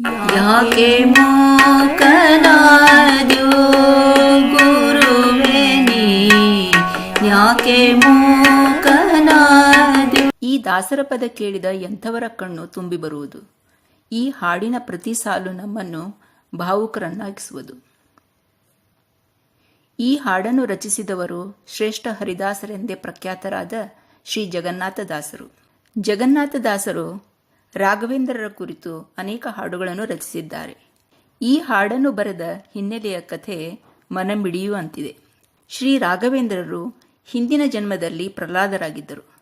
ಯಾಕೆ ಯಾಕೆ ಈ ದಾಸರ ಪದ ಕೇಳಿದ ಎಂಥವರ ಕಣ್ಣು ತುಂಬಿ ಬರುವುದು? ಈ ಹಾಡಿನ ಪ್ರತಿ ಸಾಲು ನಮ್ಮನ್ನು ಭಾವುಕರನ್ನಾಗಿಸುವುದು. ಈ ಹಾಡನ್ನು ರಚಿಸಿದವರು ಶ್ರೇಷ್ಠ ಹರಿದಾಸರೆಂದೇ ಪ್ರಖ್ಯಾತರಾದ ಶ್ರೀ ಜಗನ್ನಾಥದಾಸರು ಜಗನ್ನಾಥದಾಸರು ರಾಘವೇಂದ್ರರ ಕುರಿತು ಅನೇಕ ಹಾಡುಗಳನ್ನು ರಚಿಸಿದ್ದಾರೆ. ಈ ಹಾಡನ್ನು ಬರೆದ ಹಿನ್ನೆಲೆಯ ಕಥೆ ಮನಮಿಡಿಯುವಂತಿದೆ ಶ್ರೀ ರಾಘವೇಂದ್ರರು ಹಿಂದಿನ ಜನ್ಮದಲ್ಲಿ ಪ್ರಹ್ಲಾದರಾಗಿದ್ದರು.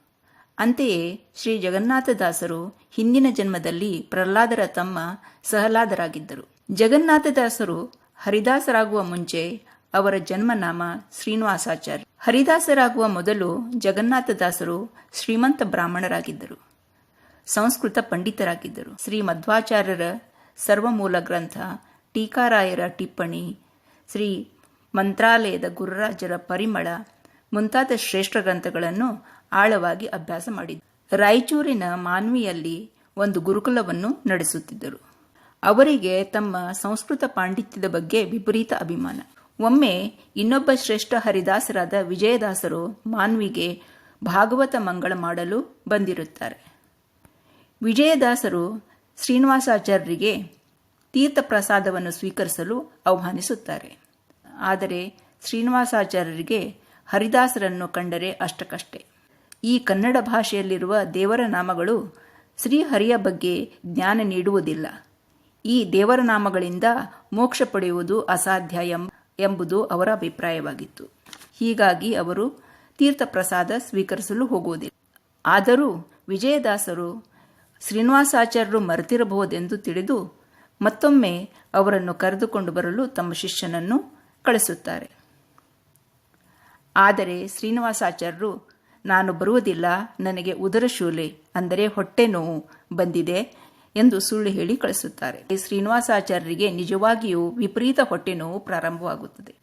ಅಂತೆಯೇ ಶ್ರೀ ಜಗನ್ನಾಥದಾಸರು ಹಿಂದಿನ ಜನ್ಮದಲ್ಲಿ ಪ್ರಹ್ಲಾದರ ತಮ್ಮ ಸಹಲಾದರಾಗಿದ್ದರು. ಜಗನ್ನಾಥದಾಸರು ಹರಿದಾಸರಾಗುವ ಮುಂಚೆ ಅವರ ಜನ್ಮನಾಮ ಶ್ರೀನಿವಾಸಾಚಾರ್ಯ. ಹರಿದಾಸರಾಗುವ ಮೊದಲು ಜಗನ್ನಾಥದಾಸರು ಶ್ರೀಮಂತ ಬ್ರಾಹ್ಮಣರಾಗಿದ್ದರು. ಸಂಸ್ಕೃತ ಪಂಡಿತರಾಗಿದ್ದರು. ಶ್ರೀ ಮಧ್ವಾಚಾರ್ಯರ ಸರ್ವಮೂಲ ಗ್ರಂಥ, ಟೀಕಾರಾಯರ ಟಿಪ್ಪಣಿ, ಶ್ರೀ ಮಂತ್ರಾಲಯದ ಗುರುರಾಜರ ಪರಿಮಳ ಮುಂತಾದ ಶ್ರೇಷ್ಠ ಗ್ರಂಥಗಳನ್ನು ಆಳವಾಗಿ ಅಭ್ಯಾಸ ಮಾಡಿದ್ದರು. ರಾಯಚೂರಿನ ಮಾನ್ವಿಯಲ್ಲಿ ಒಂದು ಗುರುಕುಲವನ್ನು ನಡೆಸುತ್ತಿದ್ದರು. ಅವರಿಗೆ ತಮ್ಮ ಸಂಸ್ಕೃತ ಪಾಂಡಿತ್ಯದ ಬಗ್ಗೆ ವಿಪರೀತ ಅಭಿಮಾನ. ಒಮ್ಮೆ ಇನ್ನೊಬ್ಬ ಶ್ರೇಷ್ಠ ಹರಿದಾಸರಾದ ವಿಜಯದಾಸರು ಮಾನ್ವಿಗೆ ಭಾಗವತ ಮಂಗಳ ಮಾಡಲು ಬಂದಿರುತ್ತಾರೆ. ವಿಜಯದಾಸರು ಶ್ರೀನಿವಾಸಾಚಾರ್ಯರಿಗೆ ತೀರ್ಥಪ್ರಸಾದವನ್ನು ಸ್ವೀಕರಿಸಲು ಆಹ್ವಾನಿಸುತ್ತಾರೆ. ಆದರೆ ಶ್ರೀನಿವಾಸಾಚಾರ್ಯರಿಗೆ ಹರಿದಾಸರನ್ನು ಕಂಡರೆ ಅಷ್ಟಕಷ್ಟೆ ಈ ಕನ್ನಡ ಭಾಷೆಯಲ್ಲಿರುವ ದೇವರ ನಾಮಗಳು ಶ್ರೀಹರಿಯ ಬಗ್ಗೆ ಜ್ಞಾನ ನೀಡುವುದಿಲ್ಲ. ಈ ದೇವರ ನಾಮಗಳಿಂದ ಮೋಕ್ಷ ಪಡೆಯುವುದು ಅಸಾಧ್ಯ ಎಂಬುದು ಅವರ ಅಭಿಪ್ರಾಯವಾಗಿತ್ತು. ಹೀಗಾಗಿ ಅವರು ತೀರ್ಥಪ್ರಸಾದ ಸ್ವೀಕರಿಸಲು ಹೋಗುವುದಿಲ್ಲ. ಆದರೂ ವಿಜಯದಾಸರು ಶ್ರೀನಿವಾಸಾಚಾರ್ಯರು ಮರೆತಿರಬಹುದೆಂದು ತಿಳಿದು ಮತ್ತೊಮ್ಮೆ ಅವರನ್ನು ಕರೆದುಕೊಂಡು ಬರಲು ತಮ್ಮ ಶಿಷ್ಯನನ್ನು ಕಳಿಸುತ್ತಾರೆ. ಆದರೆ ಶ್ರೀನಿವಾಸಾಚಾರ್ಯರು ನಾನು ಬರುವುದಿಲ್ಲ, ನನಗೆ ಉದರಶೂಲೆ ಅಂದರೆ ಹೊಟ್ಟೆ ನೋವು ಬಂದಿದೆ ಎಂದು ಸುಳ್ಳು ಹೇಳಿ ಕಳಿಸುತ್ತಾರೆ. ಶ್ರೀನಿವಾಸಾಚಾರ್ಯರಿಗೆ ನಿಜವಾಗಿಯೂ ವಿಪರೀತ ಹೊಟ್ಟೆ ನೋವು ಪ್ರಾರಂಭವಾಗುತ್ತದೆ.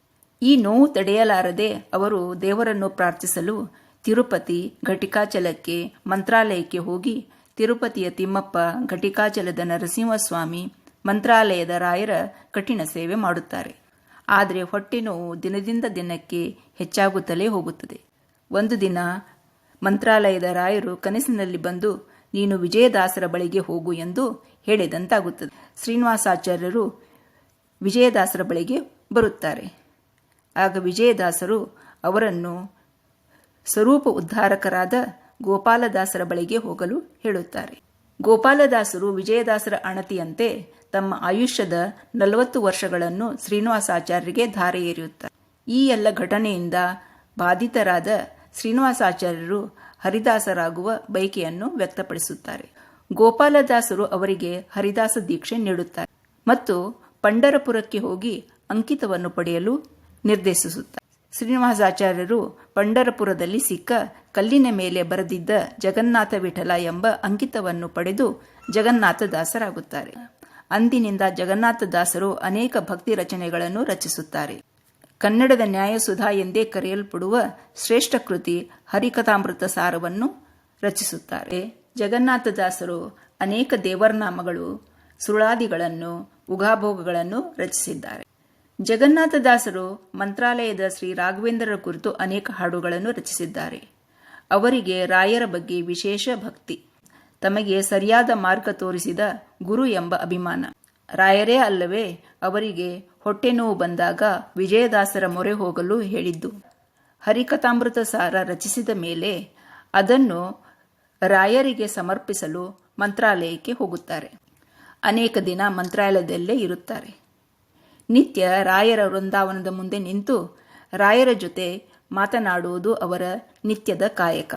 ಈ ನೋವು ತಡೆಯಲಾರದೆ ಅವರು ದೇವರನ್ನು ಪ್ರಾರ್ಥಿಸಲು ತಿರುಪತಿ ಘಟಿಕಾಚಲಕ್ಕೆ, ಮಂತ್ರಾಲಯಕ್ಕೆ ಹೋಗಿ ತಿರುಪತಿಯ ತಿಮ್ಮಪ್ಪ, ಘಟಿಕಾಚಲದ ನರಸಿಂಹಸ್ವಾಮಿ, ಮಂತ್ರಾಲಯದ ರಾಯರ ಕಠಿಣ ಸೇವೆ ಮಾಡುತ್ತಾರೆ. ಆದರೆ ಹೊಟ್ಟೆ ನೋವು ದಿನದಿಂದ ದಿನಕ್ಕೆ ಹೆಚ್ಚಾಗುತ್ತಲೇ ಹೋಗುತ್ತದೆ. ಒಂದು ದಿನ ಮಂತ್ರಾಲಯದ ರಾಯರು ಕನಸಿನಲ್ಲಿ ಬಂದು, ನೀನು ವಿಜಯದಾಸರ ಬಳಿಗೆ ಹೋಗು ಎಂದು ಹೇಳಿದಂತಾಗುತ್ತದೆ. ಶ್ರೀನಿವಾಸಾಚಾರ್ಯರು ವಿಜಯದಾಸರ ಬಳಿಗೆ ಬರುತ್ತಾರೆ. ಆಗ ವಿಜಯದಾಸರು ಅವರನ್ನು ಸ್ವರೂಪ ಉದ್ಧಾರಕರಾದ ಗೋಪಾಲದಾಸರ ಬಳಿಗೆ ಹೋಗಲು ಹೇಳುತ್ತಾರೆ. ಗೋಪಾಲದಾಸರು ವಿಜಯದಾಸರ ಅಣತಿಯಂತೆ ತಮ್ಮ ಆಯುಷ್ಯದ ನಲವತ್ತು ವರ್ಷಗಳನ್ನು ಶ್ರೀನಿವಾಸಾಚಾರ್ಯರಿಗೆ ಧಾರೆ ಏರಿಯುತ್ತಾರೆ ಈ ಎಲ್ಲ ಘಟನೆಯಿಂದ ಬಾಧಿತರಾದ ಶ್ರೀನಿವಾಸಾಚಾರ್ಯರು ಹರಿದಾಸರಾಗುವ ಬಯಕೆಯನ್ನು ವ್ಯಕ್ತಪಡಿಸುತ್ತಾರೆ. ಗೋಪಾಲದಾಸರು ಅವರಿಗೆ ಹರಿದಾಸ ದೀಕ್ಷೆ ನೀಡುತ್ತಾರೆ ಮತ್ತು ಪಂಡರಪುರಕ್ಕೆ ಹೋಗಿ ಅಂಕಿತವನ್ನು ಪಡೆಯಲು ನಿರ್ದೇಶಿಸುತ್ತಾರೆ. ಶ್ರೀನಿವಾಸಾಚಾರ್ಯರು ಪಂಡರಪುರದಲ್ಲಿ ಸಿಕ್ಕ ಕಲ್ಲಿನ ಮೇಲೆ ಬರೆದಿದ್ದ ಜಗನ್ನಾಥ ವಿಠಲ ಎಂಬ ಅಂಕಿತವನ್ನು ಪಡೆದು ಜಗನ್ನಾಥದಾಸರಾಗುತ್ತಾರೆ ಅಂದಿನಿಂದ ಜಗನ್ನಾಥದಾಸರು ಅನೇಕ ಭಕ್ತಿ ರಚನೆಗಳನ್ನು ರಚಿಸುತ್ತಾರೆ. ಕನ್ನಡದ ನ್ಯಾಯಸುಧಾ ಎಂದೇ ಕರೆಯಲ್ಪಡುವ ಶ್ರೇಷ್ಠ ಕೃತಿ ಹರಿಕಥಾಮೃತ ಸಾರವನ್ನು ರಚಿಸುತ್ತಾರೆ. ಜಗನ್ನಾಥದಾಸರು ಅನೇಕ ದೇವರನಾಮಗಳು ಸುಳಾದಿಗಳನ್ನು ಉಗಾಭೋಗಗಳನ್ನು ರಚಿಸಿದ್ದಾರೆ. ಜಗನ್ನಾಥದಾಸರು ಮಂತ್ರಾಲಯದ ಶ್ರೀ ರಾಘವೇಂದ್ರರ ಕುರಿತು ಅನೇಕ ಹಾಡುಗಳನ್ನು ರಚಿಸಿದ್ದಾರೆ. ಅವರಿಗೆ ರಾಯರ ಬಗ್ಗೆ ವಿಶೇಷ ಭಕ್ತಿ. ತಮಗೆ ಸರಿಯಾದ ಮಾರ್ಗ ತೋರಿಸಿದ ಗುರು ಎಂಬ ಅಭಿಮಾನ. ರಾಯರೇ ಅಲ್ಲವೇ ಅವರಿಗೆ ಹೊಟ್ಟೆ ನೋವು ಬಂದಾಗ ವಿಜಯದಾಸರ ಮೊರೆ ಹೋಗಲು ಹೇಳಿದ್ದು. ಹರಿಕಥಾಮೃತ ಸಾರ ರಚಿಸಿದ ಮೇಲೆ ಅದನ್ನು ರಾಯರಿಗೆ ಸಮರ್ಪಿಸಲು ಮಂತ್ರಾಲಯಕ್ಕೆ ಹೋಗುತ್ತಾರೆ. ಅನೇಕ ದಿನ ಮಂತ್ರಾಲಯದಲ್ಲೇ ಇರುತ್ತಾರೆ. ನಿತ್ಯ ರಾಯರ ವೃಂದಾವನದ ಮುಂದೆ ನಿಂತು ರಾಯರ ಜೊತೆ ಮಾತನಾಡುವುದು ಅವರ ನಿತ್ಯದ ಕಾಯಕ.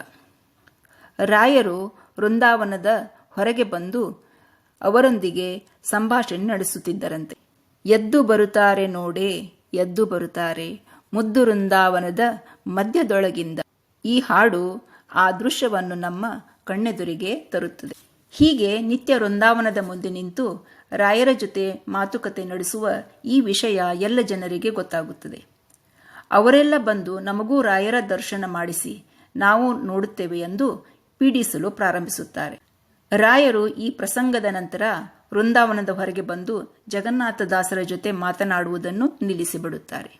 ರಾಯರು ವೃಂದಾವನದ ಹೊರಗೆ ಬಂದು ಅವರೊಂದಿಗೆ ಸಂಭಾಷಣೆ ನಡೆಸುತ್ತಿದ್ದರಂತೆ. ಎದ್ದು ಬರುತ್ತಾರೆ ನೋಡೆ, ಎದ್ದು ಬರುತ್ತಾರೆ, ಮುದ್ದು ವೃಂದಾವನದ ಮಧ್ಯದೊಳಗಿಂದ. ಈ ಹಾಡು ಆ ದೃಶ್ಯವನ್ನು ನಮ್ಮ ಕಣ್ಣೆದುರಿಗೆ ತರುತ್ತದೆ. ಹೀಗೆ ನಿತ್ಯ ವೃಂದಾವನದ ಮುಂದೆ ನಿಂತು ರಾಯರ ಜೊತೆ ಮಾತುಕತೆ ನಡೆಸುವ ಈ ವಿಷಯ ಎಲ್ಲ ಜನರಿಗೆ ಗೊತ್ತಾಗುತ್ತದೆ. ಅವರೆಲ್ಲ ಬಂದು ನಮಗೂ ರಾಯರ ದರ್ಶನ ಮಾಡಿಸಿ ನಾವು ನೋಡುತ್ತೇವೆ ಎಂದು ಪೀಡಿಸಲು ಪ್ರಾರಂಭಿಸುತ್ತಾರೆ. ರಾಯರು ಈ ಪ್ರಸಂಗದ ನಂತರ ವೃಂದಾವನದ ಹೊರಗೆ ಬಂದು ಜಗನ್ನಾಥದಾಸರ ಜೊತೆ ಮಾತನಾಡುವುದನ್ನು ನಿಲ್ಲಿಸಿಬಿಡುತ್ತಾರೆ.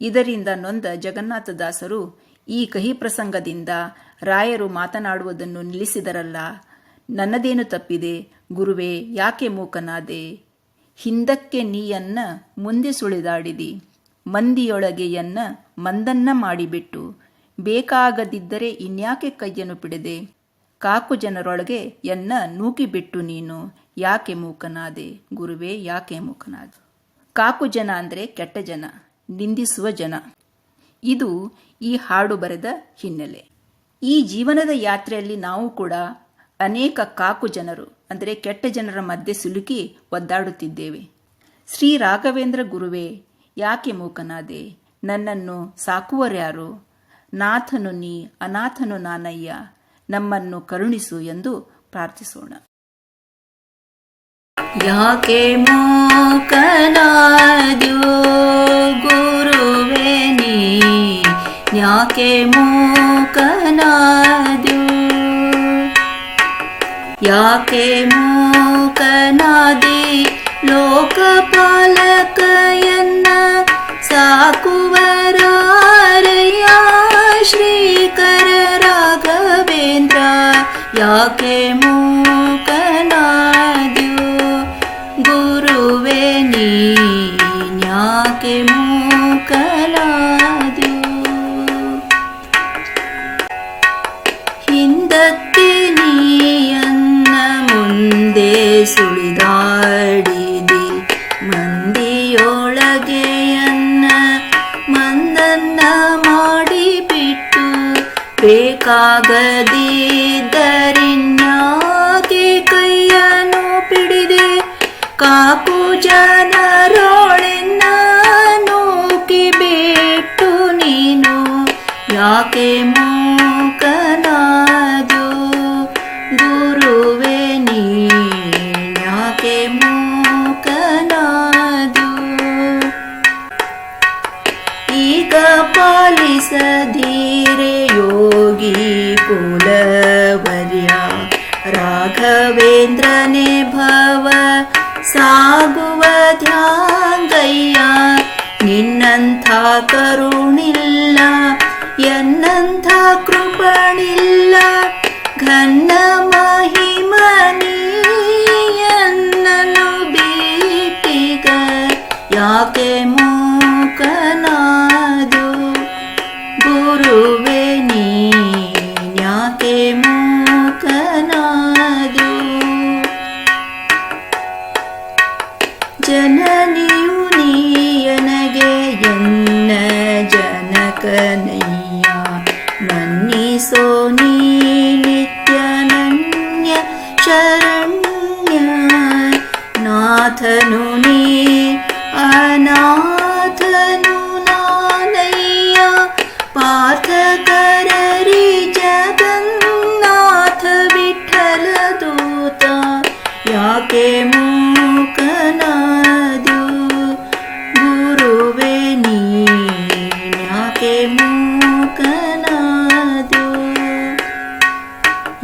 ಇದರಿಂದ ನೊಂದ ಜಗನ್ನಾಥದಾಸರು ಈ ಕಹಿ ಪ್ರಸಂಗದಿಂದ ರಾಯರು ಮಾತನಾಡುವುದನ್ನು ನಿಲ್ಲಿಸಿದರಲ್ಲ. ನನ್ನದೇನು ತಪ್ಪಿದೆ? ಗುರುವೇ, ಯಾಕೆ ಮೂಕನಾದೆ? ಹಿಂದಕ್ಕೆ ನೀಯನ್ನ ಮುಂದೆ ಸುಳಿದಾಡಿದಿ? ಮಂದಿಯೊಳಗೆಯನ್ನ ಮಂದನ್ನ ಮಾಡಿಬಿಟ್ಟು ಬೇಕಾಗದಿದ್ದರೆ ಇನ್ಯಾಕೆ ಕೈಯನ್ನು ಪಿಡಿದೆ? ಕಾಕು ಜನರೊಳಗೆ ಎನ್ನ ನೂಕಿಬಿಟ್ಟು ನೀನು, ಯಾಕೆ ಮೂಕನಾದೆ? ಗುರುವೇ, ಯಾಕೆ ಮೂಕನಾದೆ? ಕಾಕು ಜನ ಅಂದರೆ ಕೆಟ್ಟ ಜನ, ನಿಂದಿಸುವ ಜನ. ಇದು ಈ ಹಾಡು ಬರೆದ ಹಿನ್ನೆಲೆ. ಈ ಜೀವನದ ಯಾತ್ರೆಯಲ್ಲಿ ನಾವು ಕೂಡ ಅನೇಕ ಕಾಕು ಜನರು, ಅಂದರೆ ಕೆಟ್ಟ ಜನರ ಮಧ್ಯೆ ಸಿಲುಕಿ ಒದ್ದಾಡುತ್ತಿದ್ದೇವೆ. ಶ್ರೀ ರಾಘವೇಂದ್ರ ಗುರುವೇ ಯಾಕೆ ಮೂಕನಾದೆ? ನನ್ನನ್ನು ಸಾಕುವರ್ಯಾರು ನಾಥನು ನೀ, ಅನಾಥನು ನಾನಯ್ಯ. ನಮ್ಮನ್ನು ಕರುಣಿಸು ಎಂದು ಪ್ರಾರ್ಥಿಸೋಣ. ಯಾಕೆ ಮೂಕನಾದ್ಯೋ ಗುರುವೆ ನೀ? ಯಾಕೆ ಮೂಕನಾದ್ಯೋ? ಯಾಕೆ ಮೂಕನಾದಿ ಯಾಕೆ ಮೂಕನಾದ್ಯೋ ಬೇಕಾಗದಿದ್ದರಿನ್ಯಾಕೆ ಕೈಯನ್ನು ಪಿಡಿದೆ? ಕಾಕು ಭವ ಸಾಗುವ ಧ್ಯಾಂಗಯ್ಯ ನಿನ್ನಂಥ ಕರುಣಿಲ್ಲ ಎನ್ನಂಥ ಕೃಪಣಿಲ್ಲ ಘನ್ನ ಮಹಿಮನಿಯನ್ನನು ಬೀಟಿಗ ಯಾಕೆ name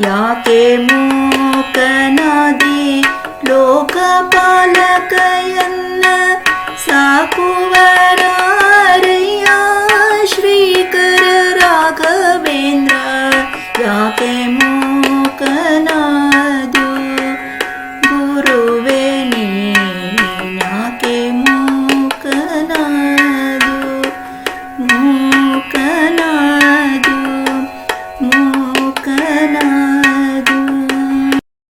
के मू कनादि लोकपलकयन् सा कुवराया श्रीकर राघवेन्द्र राके मू कनादि